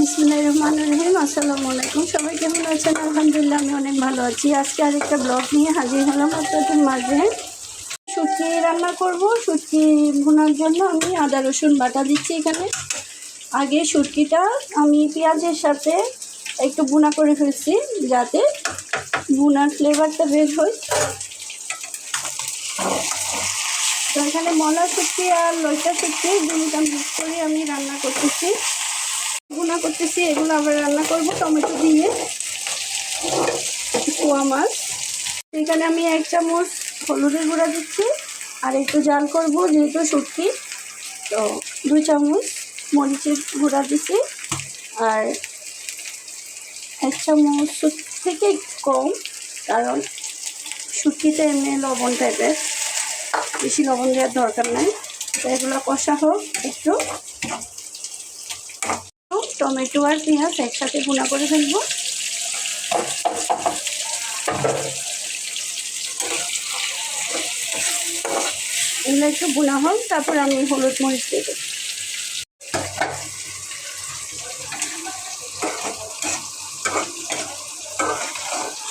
বিসমুল্লাহ রহমান রহিম, আসসালামু আলাইকুম। সবাই কেমন আছেন? আলহামদুলিল্লাহ, আমি অনেক ভালো আছি। আজকে আরেকটা ব্লগ নিয়ে হাজির হলাম আপনাদের মাঝে। সুটকি রান্না করব। সুটকি ভুনার জন্য আমি আদা, রসুন বাটা দিচ্ছি এখানে। আগে সুটকিটা আমি পেঁয়াজের সাথে একটু বুনা করে ফেলছি, যাতে বুনার ফ্লেভারটা বের হয়। তো এখানে মলা শুটকি আর লইটা শুটকি দুটা মিক্স করে আমি রান্না করতেছি। গুনা করতেছি, এগুলো আবার রান্না করব, টমেটো দিয়ে। কুয়া মাছ। এখানে আমি এক চামচ হলুদের গুঁড়া দিচ্ছি, আর একটু জাল করব, যেহেতু শুটকি। তো দুই চামচ মরিচের গুঁড়া দিচ্ছি, আর এক চামচ থেকে কম, কারণ শুটকিতে এমনি লবণ টাইপের। বেশি লবণ দেওয়ার দরকার নাই। তো এগুলো কষা হোক, একটু। টমেটো আর পেঁয়াজ একসাথে গুঁড়া করে ফেলব। এগুলো একটু গুঁড়া হোক তারপর আমি হলুদ মরিচ দিয়ে দেবো।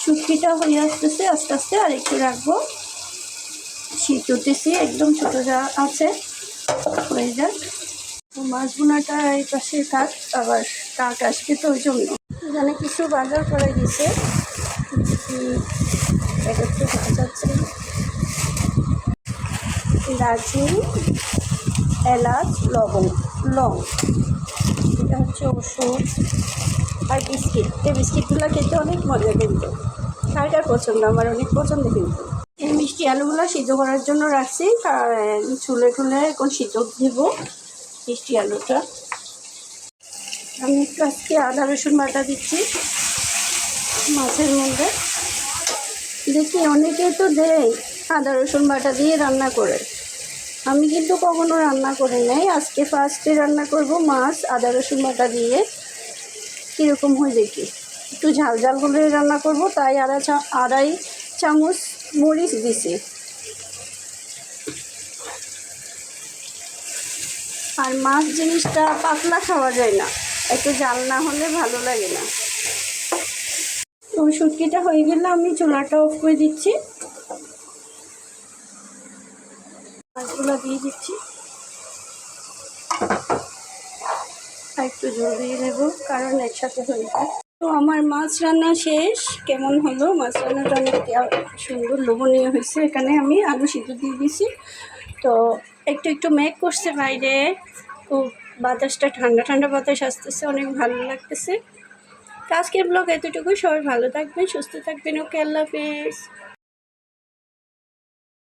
শুটকিটা হয়ে আসতেছে, আস্তে আস্তে আর একটু রাখব। শীত উঠতেছি একদম ছোটো যা আছে। হয়ে যাক। তো মাছ বোনাটা এই পাশে থাক, আবার কাক আসবে তো ওই জন্য। এখানে কিছু বাজার করে দিছে। একটু যাচ্ছে এলাচ, লবণ, লং। এটা হচ্ছে ওষুধ আর বিস্কিট। এই বিস্কিটগুলো খেতে অনেক মজা কিন্তু। কার কার পছন্দ, আমার অনেক পছন্দ কিন্তু। এই মিষ্টি আলুগুলো সিদ্ধ করার জন্য রাখছি। চুলে টুলে এখন সিদ্ধ দিব। মিষ্টি আলুটা। আমি একটু আজকে আদা, রসুন বাটা দিচ্ছি মাছের মধ্যে। দেখি অনেকে তো দেয় আদা, রসুন বাটা দিয়ে রান্না করে। আমি কিন্তু কখনো রান্না করে নাই। আজকে ফার্স্টে রান্না করব মাছ, আদা, রসুন বাটা দিয়ে। কীরকম হয় দেখি। একটু ঝাল ঝাল করে রান্না করব, তাই আড়াই চা, আড়াই চামচ মরিচ দিছি। আর মাছ জিনিসটা পাতলা খাওয়া যায় না। একটু জাল না হলে ভালো লাগে না। তো শুটকিটা হয়ে গেলে আমি চুলাটা অফ করে দিচ্ছি। মাছগুলো দিয়ে দিচ্ছি। আর একটু জল দিয়ে দেবো কারণ একসাথে হয়ে যায়। তো আমার মাছ রান্না শেষ। কেমন হলো? মাছ রান্নাটা অনেক সুন্দর, লোভনীয় হয়েছে। এখানে আমি আলু সিদ্ধ দিয়ে দিয়েছি। তো একটু একটু মেঘ করছে বাইরে। খুব বাতাসটা, ঠান্ডা ঠান্ডা বাতাস আসতেছে, অনেক ভালো লাগতেছে। আজকের ব্লগ এতটুকু সবাই ভালো থাকবেন, সুস্থ থাকবেন। ওকে, আল্লাহ হাফেজ।